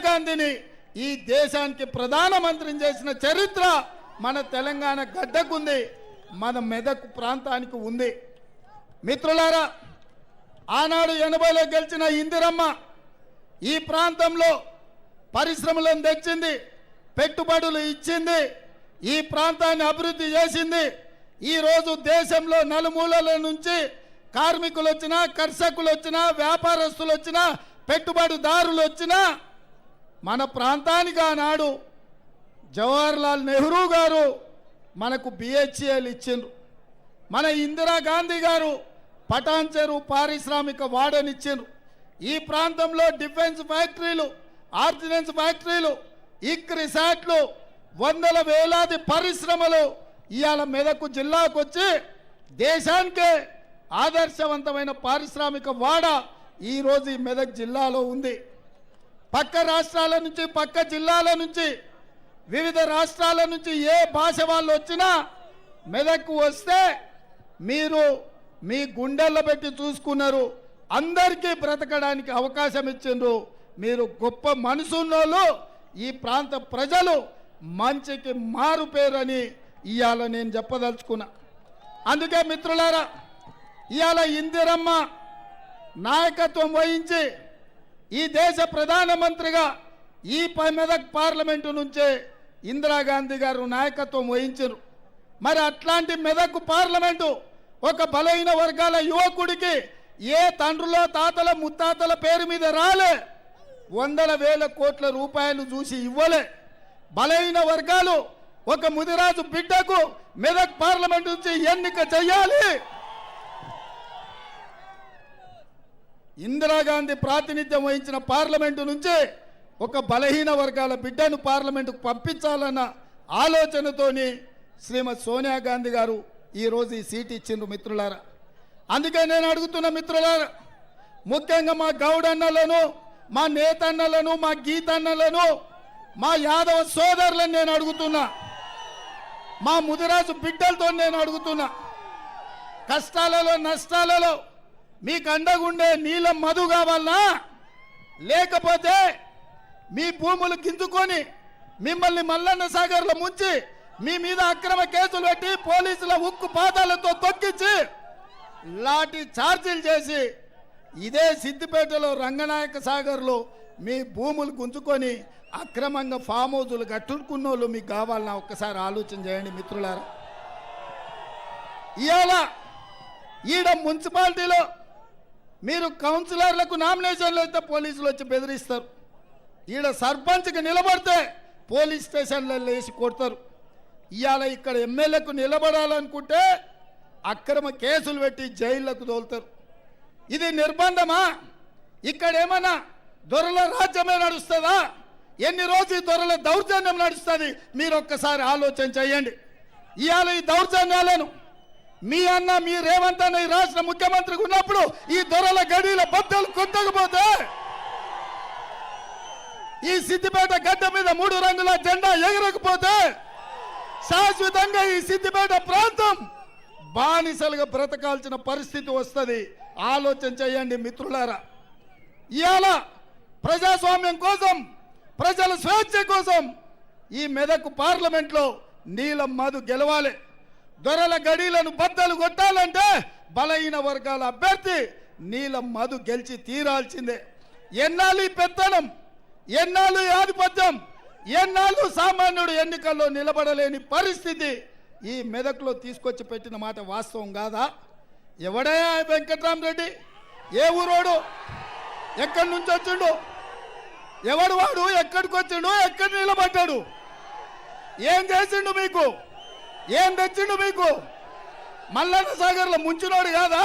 ఇందిరాగాంధీని ఈ దేశానికి ప్రధానమంత్రిని చేసిన చరిత్ర మన తెలంగాణ గడ్డకుంది మన మెదక్ ప్రాంతానికి ఉంది. మిత్రులారా ఆనాడు ఎనభైలో గెలిచిన ఇందిరమ్మ ఈ ప్రాంతంలో పరిశ్రమలను తెచ్చింది పెట్టుబడులు ఇచ్చింది ఈ ప్రాంతాన్ని అభివృద్ధి చేసింది. ఈరోజు దేశంలో నలుమూలల నుంచి కార్మికులు వచ్చినా కర్షకులు వచ్చినా వ్యాపారస్తులు వచ్చినా పెట్టుబడిదారులు వచ్చినా మన ప్రాంతానికి ఆనాడు జవహర్లాల్ నెహ్రూ గారు మనకు బిహెచ్ఎల్ ఇచ్చిండ్రు. మన ఇందిరాగాంధీ గారు పటాన్ చెరువు పారిశ్రామిక వాడనిచ్చిండ్రు ఈ ప్రాంతంలో డిఫెన్స్ ఫ్యాక్టరీలు ఆర్డినెన్స్ ఫ్యాక్టరీలు ఇక్ రిసార్ట్లు వందల వేలాది పరిశ్రమలు ఇవాళ మెదకు జిల్లాకు వచ్చి దేశానికే ఆదర్శవంతమైన పారిశ్రామిక వాడ ఈరోజు ఈ మెదక్ జిల్లాలో ఉంది. పక్క రాష్ట్రాల నుంచి పక్క జిల్లాల నుంచి వివిధ రాష్ట్రాల నుంచి ఏ భాష వాళ్ళు వచ్చినా మెదక్కు వస్తే మీరు మీ గుండెల్లో పెట్టి చూసుకున్నారు. అందరికీ బ్రతకడానికి అవకాశం ఇచ్చిండ్రు. మీరు గొప్ప మనసున్నోళ్ళు ఈ ప్రాంత ప్రజలు మంచికి మారు పేరని ఇవాళ నేను చెప్పదలుచుకున్నా. అందుకే మిత్రులారా ఇవాళ ఇందిరమ్మ నాయకత్వం వహించి ఈ దేశ ప్రధానమంత్రిగా ఈ ప- మెదక్ పార్లమెంటు నుంచే ఇందిరాగాంధీ గారు నాయకత్వం వహించారు మరి అట్లాంటి మెదక్ పార్లమెంటు ఒక బలహీన వర్గాల యువకుడికి ఏ తండ్రుల తాతల ముత్తాతల పేరు మీద రాలే. వందల వేల కోట్ల రూపాయలు చూసి ఇవ్వలే. బలహీన వర్గాలు ఒక ముదిరాజు బిడ్డకు మెదక్ పార్లమెంట్ నుంచి ఎన్నిక చేయాలి ఇందిరాగాంధీ ప్రాతినిధ్యం వహించిన పార్లమెంటు నుంచే ఒక బలహీన వర్గాల బిడ్డను పార్లమెంటుకు పంపించాలన్న ఆలోచనతోని శ్రీమతి సోనియా గాంధీ గారు ఈరోజు ఈ సీట్ ఇచ్చిండ్రు మిత్రులారా. అందుకే నేను అడుగుతున్న మిత్రులారా ముఖ్యంగా మా గౌడన్నలను మా నేతన్నలను మా గీతన్నలను మా యాదవ సోదరులను నేను అడుగుతున్నా. మా ముదిరాజు బిడ్డలతో నేను అడుగుతున్నా. కష్టాలలో నష్టాలలో మీకు అండగుండే నీలం మధు కావాలనా లేకపోతే మీ భూములు గింజుకొని మిమ్మల్ని మల్లన్న సాగర్లో ముంచి మీ మీద అక్రమ కేసులు పెట్టి పోలీసుల ఉక్కు పాదాలతో తొక్కించి లాఠీ ఛార్జీలు చేసి ఇదే సిద్దిపేటలో రంగనాయక సాగర్లో మీ భూములు గుంజుకొని అక్రమంగా ఫామ్ హౌజులు కట్టుకున్న వాళ్ళు మీకు కావాలన్నా ఒక్కసారి ఆలోచన చేయండి మిత్రులారా. ఇవాళ ఈడ మున్సిపాలిటీలో మీరు కౌన్సిలర్లకు నామినేషన్లు అయితే పోలీసులు వచ్చి బెదిరిస్తారు. ఈడ సర్పంచ్కి నిలబడితే పోలీస్ స్టేషన్లలో వేసి కొడతారు. ఇవాళ ఇక్కడ ఎమ్మెల్యేకు నిలబడాలనుకుంటే అక్రమ కేసులు పెట్టి జైళ్ళకు తోలుతారు. ఇది నిర్బంధమా? ఇక్కడ ఏమన్నా దొరల రాజ్యమే నడుస్తుందా? ఎన్ని రోజులు ఈ దొరల దౌర్జన్యం నడుస్తుంది? మీరు ఒక్కసారి ఆలోచన చేయండి. ఇవాళ ఈ దౌర్జన్యాలను మీ అన్న మీ రేవంత్ అన్న ఈ రాష్ట్ర ముఖ్యమంత్రికి ఉన్నప్పుడు ఈ దొరల గడిల బద్దలు కొట్టకపోతే ఈ సిద్దిపేట గడ్డ మీద మూడు రంగుల జెండా ఎగరకపోతే శాశ్వతంగా ఈ సిద్దిపేట ప్రాంతం బానిసలుగా బ్రతకాల్సిన పరిస్థితి వస్తుంది. ఆలోచన చేయండి మిత్రులారా. ఇవాళ ప్రజాస్వామ్యం కోసం ప్రజల స్వేచ్ఛ కోసం ఈ మెదక్ పార్లమెంట్లో నీలం మధు గెలవాలి. దొరల గడీలను బద్దలు కొట్టాలంటే బలహీన వర్గాల అభ్యర్థి నీలం మధు గెలిచి తీరాల్సిందే. ఎన్నాళ్ళు ఈ పెత్తనం? ఎన్నాళ్ళు ఈ ఆధిపత్యం? ఎన్నాళ్ళు సామాన్యుడు ఎన్నికల్లో నిలబడలేని పరిస్థితి? ఈ మెదక్లో తీసుకొచ్చి పెట్టిన మాట వాస్తవం కాదా? ఎవడయ్యా వెంకట్రామరెడ్డి? ఏ ఊరోడు? ఎక్కడి నుంచి వచ్చిండు? ఎవడు వాడు? ఎక్కడికి వచ్చిండు ఎక్కడ నిలబడ్డాడు? ఏం చేసిండు మీకు? ఏం తెచ్చిండు మీకు? మల్లన్న సాగర్లో ముంచినోడు కాదా?